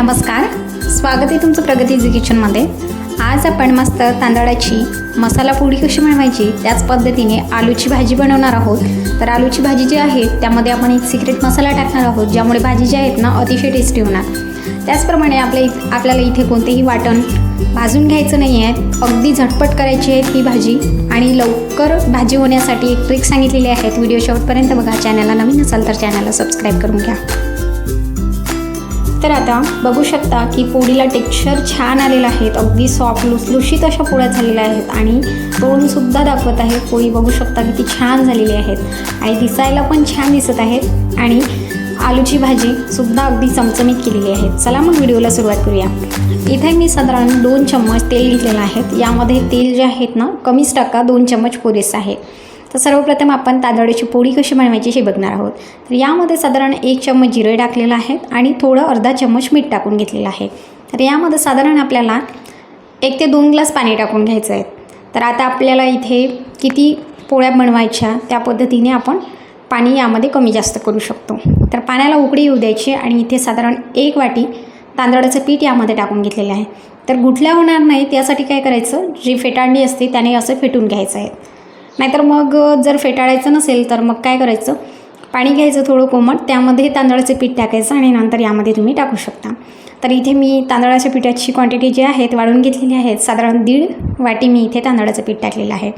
नमस्कार. स्वागत आहे तुमचं प्रगती इझी किचनमध्ये आज आपण मस्त तांदळाची मसाला पोळी कशी बनवायची त्याच पद्धतीने आलूची भाजी बनवणार आहोत. तर आलूची भाजी जी आहे त्यामध्ये आपण एक सिक्रेट मसाला टाकणार आहोत ज्यामुळे भाजी जी आहेत ना अतिशय टेस्टी होणार. त्याचप्रमाणे आपल्या इथ आपल्याला इथे कोणतेही वाटण भाजून घ्यायचं नाही आहे अगदी झटपट करायची आहे ही भाजी. आणि लवकर भाजी होण्यासाठी एक ट्रिक सांगितलेली आहेत व्हिडिओ शेवटपर्यंत बघा. चॅनलला नवीन असाल तर चॅनलला सबस्क्राईब करून घ्या. तर आता बघू शकता की पोळीला टेक्स्चर छान आलेलं आहेत. अगदी सॉफ्ट लुसलुशीत अशा पोळ्या झालेल्या आहेत आणि तोडूनसुद्धा दाखवत आहे. पोळी बघू शकता किती छान झालेली आहेत. आणि दिसायला पण छान दिसत आहेत आणि आलूची भाजी सुद्धा अगदी चमचमीत केलेली आहे. चला मग व्हिडिओला सुरुवात करूया. इथे मी साधारण दोन चम्मच तेल घेतलेलं आहेत यामध्ये तेल जे आहेत ना कमीच टाका. दोन चम्मच पुरेसं आहे. तर सर्वप्रथम आपण तांदळाची पोळी कशी बनवायची हे बघणार आहोत. तर यामध्ये साधारण एक चम्मच जिरे टाकलेलं आहे आणि थोडं अर्धा चम्मच मीठ टाकून घेतलेलं आहे. तर यामध्ये साधारण आपल्याला एक ते दोन ग्लास पाणी टाकून घ्यायचं आहे. तर आता आपल्याला इथे किती पोळ्या बनवायच्या त्या पद्धतीने आपण पाणी यामध्ये कमी जास्त करू शकतो. तर पाण्याला उकळी येऊ द्यायची आणि इथे साधारण एक वाटी तांदळाचं पीठ यामध्ये टाकून घेतलेलं आहे. तर गुठल्या होणार नाही यासाठी काय करायचं? जी फेटाळणी असते त्याने असं फेटून घ्यायचं आहे. नाहीतर मग जर फेटाळायचं नसेल तर मग काय करायचं? पाणी घ्यायचं थोडं कोमट त्यामध्ये तांदळाचे पीठ टाकायचं आणि नंतर यामध्ये तुम्ही टाकू शकता. तर इथे मी तांदळाच्या पिठाची क्वांटिटी जी आहे वाढून घेतलेली आहे साधारण दीड वाटी मी इथे तांदळाचं पीठ टाकलेलं आहे.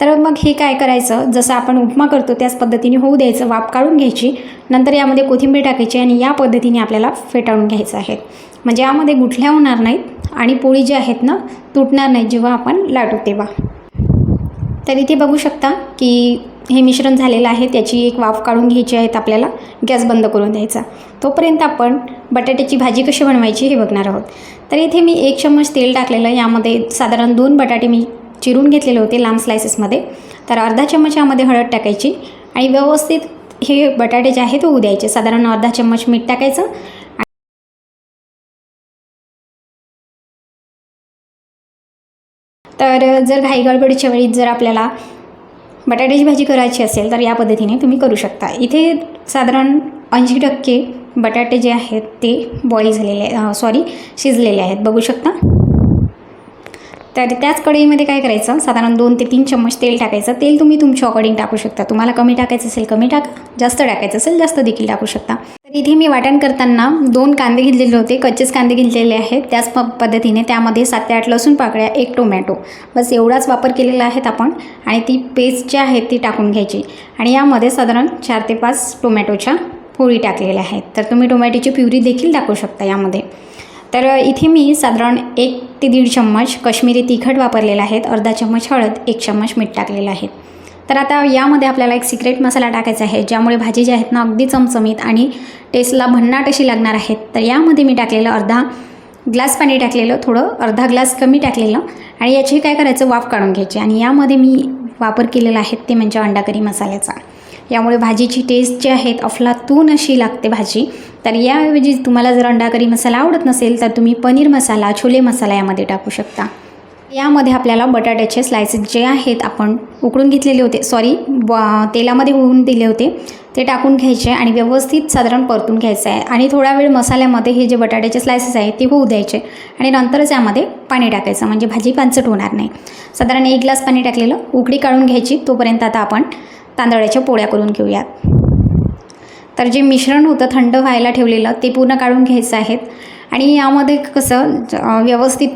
तर मग हे काय करायचं? जसं आपण उपमा करतो त्याच पद्धतीने होऊ द्यायचं. वाफ काढून घ्यायची. नंतर यामध्ये कोथिंबीर टाकायची आणि या पद्धतीने आपल्याला फेटाळून घ्यायचं आहे. म्हणजे यामध्ये गुठल्या होणार नाहीत आणि पोळी जी आहेत ना तुटणार नाहीत जेव्हा आपण लाटू तेव्हा. तर इथे बघू शकता की हे मिश्रण झालेलं आहे त्याची एक वाफ काढून घ्यायची आहेत आपल्याला गॅस बंद करून द्यायचा. तोपर्यंत आपण बटाट्याची भाजी कशी बनवायची हे बघणार आहोत. तर इथे मी एक चम्मच तेल टाकलेलं यामध्ये साधारण दोन बटाटे मी चिरून घेतलेले होते लांब स्लायसेसमध्ये तर अर्धा चम्मच यामध्ये हळद टाकायची आणि व्यवस्थित हे बटाटे जे आहेत होऊ द्यायचे. साधारण अर्धा चम्मच मीठ टाकायचं तर जर घाईगडबडीच्या वेळी जर आपल्याला बटाट्याची भाजी करायची असेल तर या पद्धतीने तुम्ही करू शकता. इथे साधारण ऐंशी टक्के बटाटे जे आहेत ते बॉईल झालेले सॉरी शिजलेले आहेत. बघू शकता. तर त्याच कढईमध्ये काय करायचं? साधारण दोन ते तीन चम्मच तेल टाकायचं. तेल तुम्ही तुमच्या अकॉर्डिंग टाकू शकता. तुम्हाला कमी टाकायचं असेल कमी टाका. जास्त टाकायचं असेल जास्त देखील टाकू शकता. तर इथे मी वाटण करताना दोन कांदे घेतलेले होते. कच्चेच कांदे घेतलेले आहेत. त्याच प पद्धतीने त्यामध्ये सात ते आठ लसूण पाकळ्या एक टोमॅटो. बस एवढाच वापर केलेला आहेत आपण. आणि ती पेस्ट जी आहे ती टाकून घ्यायची. आणि यामध्ये साधारण चार ते पाच टोमॅटोच्या पोळी टाकलेल्या आहेत. तर तुम्ही टोमॅटोची प्युरी देखील टाकू शकता यामध्ये. तर इथे मी साधारण एक ते दीड चम्मच कश्मीरी तिखट वापरलेलं आहेत. अर्धा चम्मच हळद एक चम्मच मीठ टाकलेलं आहे. तर आता यामध्ये आपल्याला एक सिक्रेट मसाला टाकायचा आहे ज्यामुळे भाजी जी आहेत ना अगदी चमचमीत आणि टेस्टला भन्नाट अशी लागणार आहेत. तर यामध्ये मी टाकलेलं अर्धा ग्लास पाणी टाकलेलं थोडं अर्धा ग्लास कमी टाकलेलं आणि याची काय करायचं वाफ काढून घ्यायची. आणि यामध्ये मी वापर केलेला आहे ते म्हणजे अंडाकरी मसाल्याचा. यामुळे भाजीची टेस्ट जी आहेत अफलातून अशी लागते भाजी. तर याऐवजी तुम्हाला जर अंडाकरी मसाला आवडत नसेल तर तुम्ही पनीर मसाला छोले मसाला यामध्ये टाकू शकता. यामध्ये आपल्याला बटाट्याचे स्लायसेस जे आहेत आपण उकडून घेतलेले होते. सॉरी ब तेलामध्ये होऊन दिले होते. ते टाकून घ्यायचे आणि व्यवस्थित साधारण परतून घ्यायचं आहे. आणि थोडा वेळ मसाल्यामध्ये हे जे बटाट्याचे स्लायसेस आहेत ते होऊ द्यायचे. आणि नंतरच यामध्ये पाणी टाकायचं म्हणजे भाजी पानसट होणार नाही. साधारण एक ग्लास पाणी टाकलेलं उकडी काढून घ्यायची. तोपर्यंत आता आपण तांदळाच्या पोळ्या करून घेऊयात. तर जे मिश्रण होतं थंड व्हायला ठेवलेलं ते पूर्ण काढून घ्यायचं आहेत. आणि यामध्ये कसं व्यवस्थित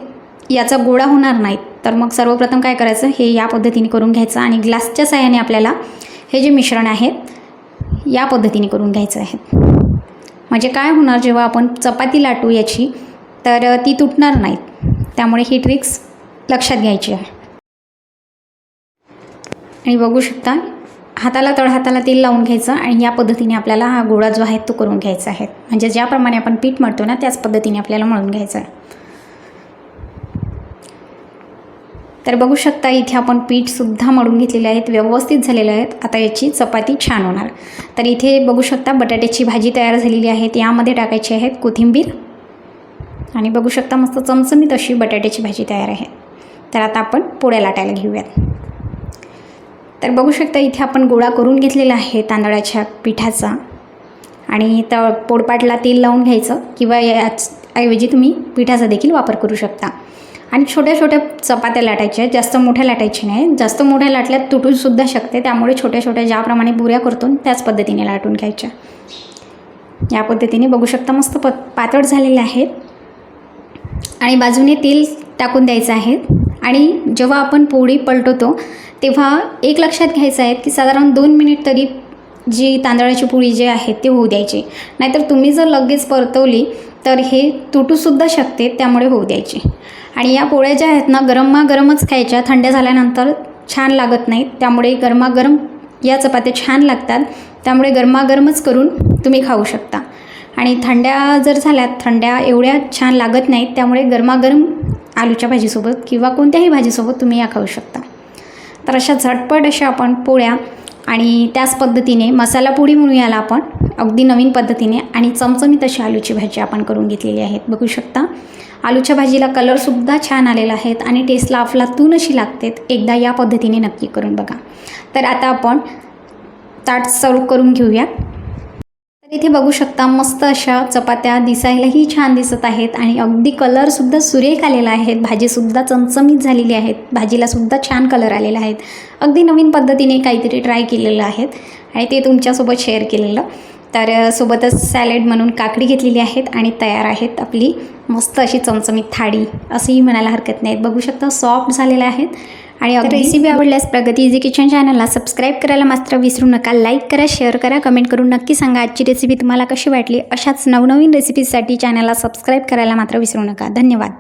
याचा गोळा होणार नाहीत तर मग सर्वप्रथम काय करायचं? हे या पद्धतीने करून घ्यायचं आणि ग्लासच्या साह्याने आपल्याला हे जे मिश्रण आहेत या पद्धतीने करून घ्यायचं आहे. म्हणजे काय होणार जेव्हा आपण चपाती लाटू याची तर ती तुटणार नाहीत त्यामुळे ही ट्रिक्स लक्षात घ्यायची आहे. आणि बघू शकता हाताला तळहाताला तेल लावून घ्यायचं आणि या पद्धतीने आपल्याला हा गोळा जो आहे तो करून घ्यायचा आहे. म्हणजे ज्याप्रमाणे आपण पीठ मळतो ना त्याच पद्धतीने आपल्याला मळून घ्यायचं आहे. तर बघू शकता इथे आपण पीठसुद्धा मळून घेतलेले आहेत व्यवस्थित झालेले आहेत. आता याची चपाती छान होणार. तर इथे बघू शकता बटाट्याची भाजी तयार झालेली आहे. यामध्ये टाकायची आहेत कोथिंबीर. आणि बघू शकता मस्त चमचमीत अशी बटाट्याची भाजी तयार आहे. तर आता आपण पोळ्या लाटायला घेऊयात. तर बघू शकता इथे आपण गोळा करून घेतलेला आहे तांदळाच्या पिठाचा. आणि त पोडपाटला तेल लावून घ्यायचं. किंवा याच ऐवजी तुम्ही पिठाचा देखील वापर करू शकता. आणि छोट्या छोट्या चपात्या लाटायच्या आहेत जास्त मोठ्या लाटायच्या नाही. जास्त मोठ्या लाटल्यात तुटूसुद्धा शकते. त्यामुळे छोट्या छोट्या ज्याप्रमाणे बुऱ्या करतो त्याच पद्धतीने लाटून घ्यायच्या. या पद्धतीने बघू शकता मस्त प पातळ झालेले आहेत. आणि बाजूने तेल टाकून द्यायचं आहे. आणि जेव्हा आपण पोळी पलटवतो तेव्हा एक लक्षात घ्यायचं आहे की साधारण दोन मिनिट तरी जी तांदळाची पोळी जी आहे ते होऊ द्यायची. नाहीतर तुम्ही जर लगेच परतवली तर हे तुटूसुद्धा शकते त्यामुळे होऊ द्यायचे. आणि या पोळ्या ज्या आहेत ना गरमागरमच खायच्या. थंड्या झाल्यानंतर छान लागत नाहीत. त्यामुळे गरमागरम या चपात्या छान लागतात. त्यामुळे गरमागरमच करून तुम्ही खाऊ शकता. आणि थंड्या जर झाल्यात थंड्या एवढ्या छान लागत नाहीत त्यामुळे गरमागरम आलूच्या भाजीसोबत किंवा कोणत्याही भाजीसोबत तुम्ही या खाऊ शकता. तर अशा झटपट अशा आपण पोळ्या आणि त्याच पद्धतीने मसाला पोळी म्हणून याला आपण. अगदी नवीन पद्धतीने आणि चमचमीत अशी आलूची भाजी आपण करून घेतलेली आहेत. बघू शकता. आलूच्या भाजीला कलरसुद्धा छान आलेला आहेत आणि टेस्टला अफलातून अशी लागतेत. एकदा या पद्धतीने नक्की करून बघा. तर आता आपण ताट सर्व करून घेऊया. इथे बघू शकता मस्त अशा चपात्या दिसायलाही छान दिसत आहेत आणि अगदी कलरसुद्धा सुरेख आलेला आहे भाजीसुद्धा चमचमीत झालेली आहेत. भाजीलासुद्धा छान कलर आलेला आहेत. अगदी नवीन पद्धतीने काहीतरी ट्राय केलेलं आहेत. आणि ते तुमच्यासोबत शेअर केलेलं. तर सोबतच सॅलेड म्हणून काकडी घेतलेली आहेत आणि तयार आहेत आपली. मस्त अशी चमचमीत थाळी. असंही म्हणायला हरकत नाहीत बघू शकता सॉफ्ट झालेल्या आहेत. आणि रेसिपी आवडल्यास प्रगती इझी किचन चॅनलला सबस्क्राईब करायला मात्र विसरू नका. लाईक करा शेअर करा कमेंट करून नक्की सांगा आजची रेसिपी तुम्हाला कशी वाटली? अशाच नवनवीन रेसिपीसाठी चॅनलला सबस्क्राईब करायला मात्र विसरू नका. धन्यवाद.